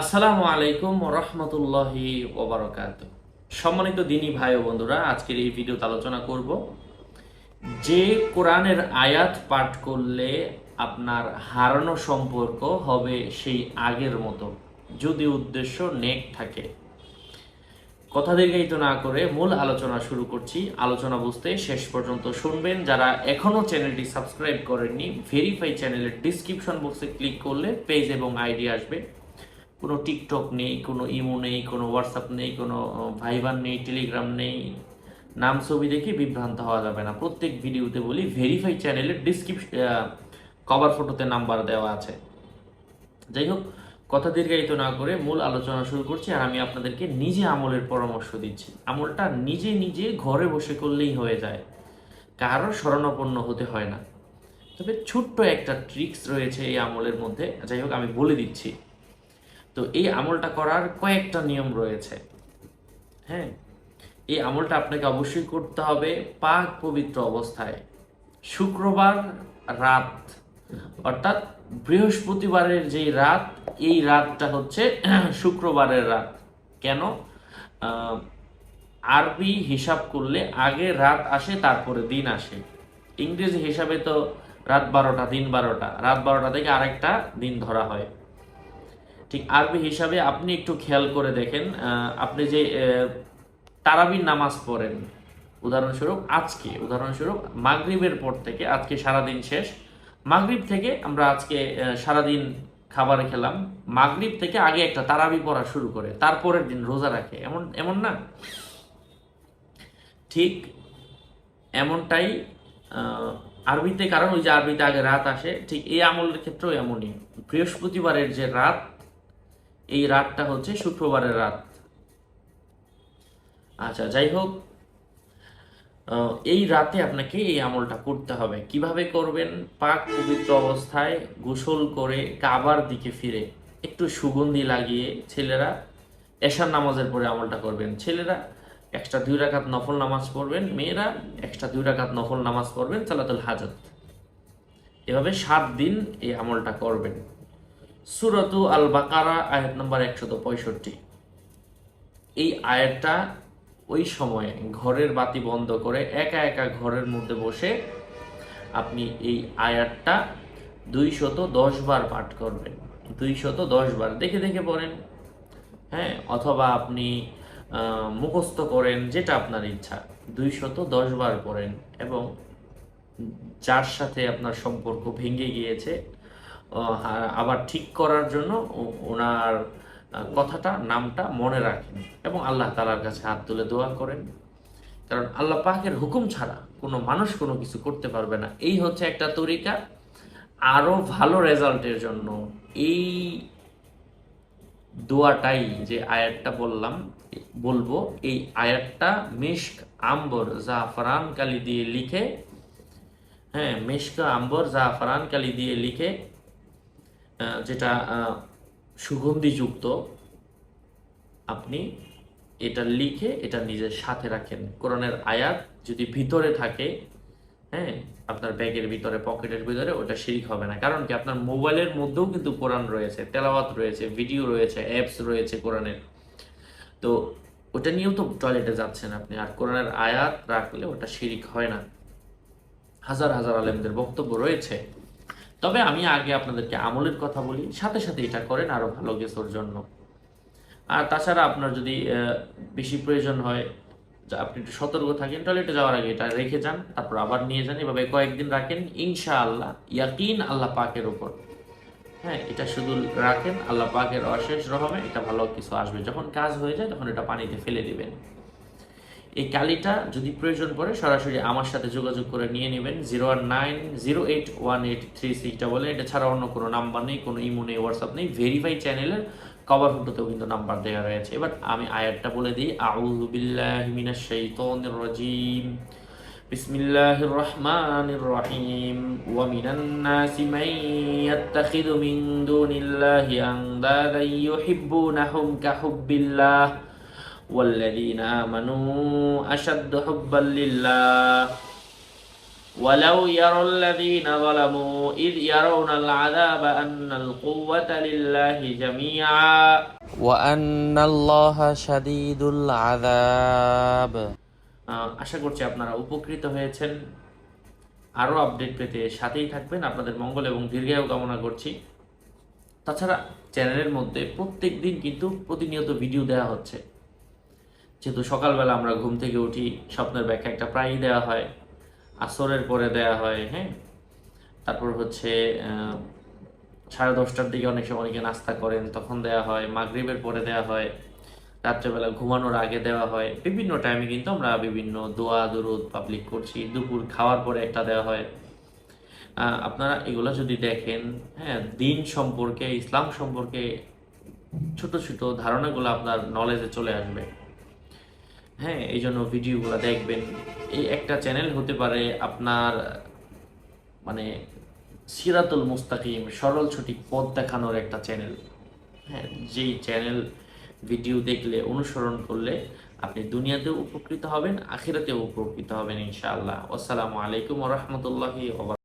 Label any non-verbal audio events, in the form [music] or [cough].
আসসালামু আলাইকুম রহমতুল্লাহি ওবরাকাত সম্মানিত দিনী ভাই ও বন্ধুরা, আজকের এই ভিডিওতে আলোচনা করব যে কোরআনের আয়াত পাঠ করলে আপনার হারানো সম্পর্ক হবে সেই আগের মতো, যদি উদ্দেশ্য নেক থাকে। কথা দীর্ঘায়িত না করে মূল আলোচনা শুরু করছি। আলোচনা বুঝতে শেষ পর্যন্ত শুনবেন। যারা এখনও চ্যানেলটি সাবস্ক্রাইব করেননি ভেরিফাই চ্যানেলের ডিসক্রিপশন বক্সে ক্লিক করলে পেজ এবং আইডি আসবে। কোনো টিকটক নেই, কোনো ইমো নেই, কোনো হোয়াটসঅ্যাপ নেই, কোনো ভাইবার নেই, টেলিগ্রাম নেই, নাম ছবি দেখে বিভ্রান্ত হওয়া যাবে না। প্রত্যেক ভিডিওতে বলি ভেরিফাই চ্যানেলের ডিসক্রিপশন কভার ফটোতে নাম্বার দেওয়া আছে। যাই হোক, কথা দীর্ঘায়িত না করে মূল আলোচনা শুরু করছি আর আমি আপনাদেরকে নিজে আমলের পরামর্শ দিচ্ছি। আমলটা নিজে নিজে ঘরে বসে করলেই হয়ে যায়। কারও শরণাপন্ন হতে হয় না। তবে ছোট্ট একটা ট্রিক্স রয়েছে এই আমলের মধ্যে। যাই হোক, আমি বলে দিচ্ছি। তো এই আমলটা করার কয়েকটা নিয়ম রয়েছে। হ্যাঁ? এই আমলটা আপনাকে অবশ্যই করতে হবে পাক পবিত্র অবস্থায়। শুক্রবার রাত, অর্থাৎ বৃহস্পতিবারের যে রাত, এই রাতটা হচ্ছে [clears throat] শুক্রবারের রাত। কেন? আরবি হিসাব করলে আগে রাত আসে, তারপরে দিন আসে। ইংরেজি হিসাবে তো রাত বারোটা, দিন বারোটা। রাত বারোটা থেকে আরেকটা দিন ধরা হয়। ঠিক আরবি হিসাবে আপনি একটু খেয়াল করে দেখেন আপনি যে তারাবির নামাজ পড়েন, উদাহরণস্বরূপ আজকে, উদাহরণস্বরূপ মাগরিবের পর থেকে আজকে সারাদিন শেষ, মাগরিব থেকে আমরা আজকে সারাদিন খাবার খেলাম, মাগরিব থেকে আগে একটা তারাবি পড়া শুরু করে, তারপরের দিন রোজা রাখে, এমন এমন না? ঠিক এমনটাই আরবিতে, কারণ ওই যে আরবিতে আগে রাত আসে, ঠিক এই আমলের ক্ষেত্রেও এমনই। বৃহস্পতিবারের যে রাত এই রাতটা হচ্ছে শুক্রবারের রাত। আচ্ছা যাই হোক এই রাতে আপনাকে এই আমলটা করতে হবে। কীভাবে করবেন? পাক পবিত্র অবস্থায় গোসল করে কাবার দিকে ফিরে একটু সুগন্ধি লাগিয়ে ছেলেরা এশার নামাজের পরে আমলটা করবেন। ছেলেরা এক্সট্রা দুই রাকাত নফল নামাজ পড়বেন, মেয়েরা এক্সট্রা দুই রাকাত নফল নামাজ পড়বেন, সালাতুল হাজত। এভাবে সাত দিন এই আমলটা করবেন। সুরতু আল বাকারা আয়াত নম্বর একশত পঁয়ষট্টি। এই আয়াতটা ওই সময়ে ঘরের বাতি বন্ধ করে একা একা ঘরের মধ্যে বসে আপনি এই আয়াতটা দুইশত দশ বার পাঠ করবেন। দুইশত দশ বার দেখে দেখে পড়েন। হ্যাঁ অথবা আপনি মুখস্থ করেন যেটা আপনার ইচ্ছা। দুইশত দশ বার পড়েন এবং যার সাথে আপনার সম্পর্ক ভেঙে গিয়েছে আবার ঠিক করার জন্য ওনার কথাটা, নামটা মনে রাখেন এবং আল্লাহ তালার কাছে হাত তুলে দোয়া করেন। কারণ আল্লাহ পাকের হুকুম ছাড়া কোনো মানুষ কোনো কিছু করতে পারবে না। এই হচ্ছে একটা তরিকা। আরও ভালো রেজাল্টের জন্য এই দোয়াটাই যে আয়াতটা বললাম, বলব, এই আয়াতটা মিশক আম্বর জাফরান কালি দিয়ে লিখে হ্যাঁ মেশকা আম্বর জাফরান কালি দিয়ে লিখে যেটা সুগন্ধিযুক্ত, আপনি এটা লিখে এটা নিজের সাথে রাখেন। কোরআনের আয়াত যদি ভিতরে থাকে হ্যাঁ আপনার ব্যাগের ভিতরে, পকেটের ভিতরে, ওটা শিরিক হবে না। কারণ কি, আপনার মোবাইলের মধ্যেও কিন্তু কোরআন রয়েছে, তেলাওয়াত রয়েছে, ভিডিও রয়েছে অ্যাপস রয়েছে কোরআনের। তো ওটা নিয়েও তো টয়লেটে যাচ্ছেন আপনি, আর কোরআনের আয়াত রাখলে ওটা শিরিক হয় না। হাজার হাজার আলেমদের বক্তব্য রয়েছে। তবে আমি আগে আপনাদেরকে আমলের কথা বলি, সাথে সাথে এটা করেন আরও ভালো কিছুর জন্য। আর তাছাড়া আপনার যদি বেশি প্রয়োজন হয় আপনি একটু সতর্ক থাকেন টয়লেটে যাওয়ার আগে এটা রেখে যান, তারপর আবার নিয়ে যান। এভাবে কয়েকদিন রাখেন, ইনশাআল্লাহ, ইয়াকিন আল্লাহ পাকের ওপর হ্যাঁ এটা শুধু রাখেন, আল্লাহ পাকের অশেষ রহমে এটা ভালো কিছু আসবে। যখন কাজ হয়ে যায়, তখন এটা পানিতে ফেলে দিবেন। এই কালিটা যদি প্রয়োজন পড়ে সরাসরি আমার সাথে যোগাযোগ করে নিয়ে নেবেন zero one nine zero eight one eight three সিক্সটা বলে এটা ছাড়া অন্য কোনো নাম্বার নেই কোনো ইমো নেই হোয়াটসঅ্যাপ নেই ভেরিফাই চ্যানেলের কভার ফটোতেও কিন্তু নাম্বার দেওয়া রয়েছে এবার আমি আয়াতটা বলে দিই আউযু বিল্লাহি মিনাশ শাইতানির রাজিম بسم الله الرحمن الرحيم ومن الناس من يتخذ من دون الله أندادا يحبونهم كحب الله والذين آمنوا أشد حبا لله ولو يرى الذين ظلموا إذ يرون العذاب أن القوة لله جميعا وأن الله شديد العذاب আহ, আশা করছি আপনারা উপকৃত হয়েছেন আরও আপডেট পেতে সাথেই থাকবেন আপনাদের মঙ্গল এবং দীর্ঘায়ু কামনা করছি তাছাড়া চ্যানেলের মধ্যে প্রত্যেক দিন কিন্তু প্রতিনিয়ত ভিডিও দেওয়া হচ্ছে যেহেতু সকালবেলা আমরা ঘুম থেকে উঠি, স্বপ্নের ব্যাখ্যা একটা প্রায়ই দেওয়া হয়, আসরের পরে দেওয়া হয় হ্যাঁ? তারপর হচ্ছে সাড়ে দশটার দিকে অনেক সময় অনেকে নাস্তা করেন, তখন দেওয়া হয়, মাগরিবের পরে দেওয়া হয়, রাত্রেবেলা ঘুমানোর আগে দেওয়া হয়, বিভিন্ন টাইমে কিন্তু আমরা বিভিন্ন দোয়া, দুরুদ পাবলিক করছি, দুপুর খাওয়ার পরে একটা দেওয়া হয়। আপনারা এগুলো যদি দেখেন হ্যাঁ দিন সম্পর্কে, ইসলাম সম্পর্কে ছোট ছোট ধারণাগুলো আপনার নলেজে চলে আসবে। হ্যাঁ এই জন্য ভিডিওগুলো দেখবেন। এই একটা চ্যানেল হতে পারে আপনার মানে সিরাতুল মুস্তাকিম, সরল সঠিক পথ দেখানোর একটা চ্যানেল হ্যাঁ যেই চ্যানেল ভিডিও দেখলে, অনুসরণ করলে আপনি দুনিয়াতেও উপকৃত হবেন, আখিরাতেও উপকৃত হবেন, ইনশাআল্লাহ। আসসালামু আলাইকুম রহমতুল্লাহি